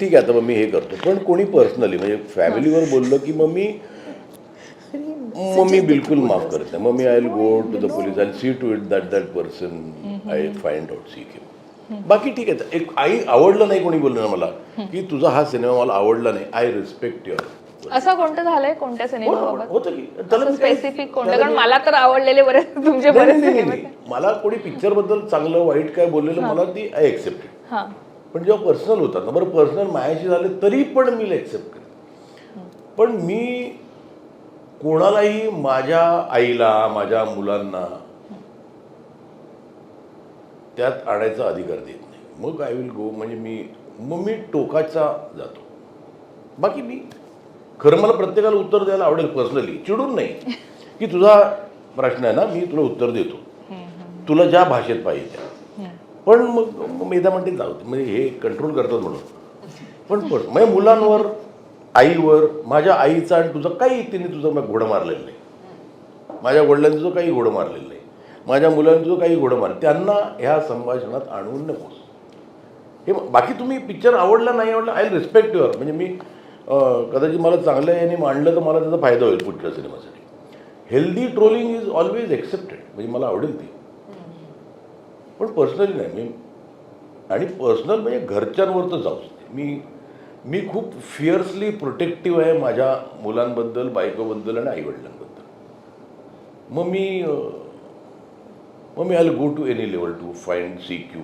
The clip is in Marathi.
ठीक आहे आता मग मी हे करतो. पण कोणी पर्सनली म्हणजे फॅमिलीवर बोललं की मग मी मग मी बिलकुल माफ करत. नाही मग मी I will go to the police I see to it that that person I find out see Kim बाकी ठीक आहे. एक आई आवडलं नाही कोणी बोललं ना मला की तुझा हा सिनेमा मला आवडला नाही. आय रिस्पेक्ट युअर असं कोणतं झालंय? कोणत्या सिनेमाबाबत? होतं की. त्याला मी काय- स्पेसिफिक कोणतं? कारण मला तर आवडलेले बरेच तुमचे बरेच सिनेमे. मला कोणी पिक्चरबद्दल चांगलं वाईट काय बोललेलं मला ती आय एक्सेप्टेड हा. पण जेव्हा पर्सनल होतात ना बरं पर्सनल मायाशी झाले तरी पण मी एक्सेप्ट करेन. पण मी कोणालाही माझ्या आईला माझ्या मुलांना त्यात आणायचा अधिकार देत नाही. मग आय विल गो म्हणजे मी मग मी टोकाचा जातो. बाकी मी खरं मला प्रत्येकाला उत्तर द्यायला आवडेल पर्सनली चिडून नाही. की तुझा प्रश्न आहे ना मी तुला उत्तर देतो. तुला ज्या भाषेत पाहिजे त्या. पण मग मग मेधा म्हणते जाऊ म्हणजे हे कंट्रोल करतात म्हणून. पण पण म्हणजे मुलांवर आईवर माझ्या आईचा आणि तुझं काही तिने तुझं मग घोडं मारलेलं नाही. माझ्या वडिलांनी तुझं काही घोडं मारलेलं नाही. माझ्या मुलांनी तुझं काही घोडं मार त्यांना ह्या संभाषणात आणून नकोस हे बाकी तुम्ही पिक्चर आवडला नाही आवडला आय रिस्पेक्ट युअर म्हणजे मी कदाचित मला चांगल्या याने मांडलं तर मला त्याचा फायदा होईल पुढच्या सिनेमासाठी. Healthy trolling is always accepted म्हणजे मला आवडेल ती. पण पर्सनली नाही. मी आणि पर्सनल म्हणजे घरच्यांवर तर जाऊच नाही. मी मी खूप फिअर्सली प्रोटेक्टिव्ह आहे माझ्या मुलांबद्दल बायकोबद्दल आणि आईवडिलांबद्दल. मग मी मग मी I go to any level to find C Q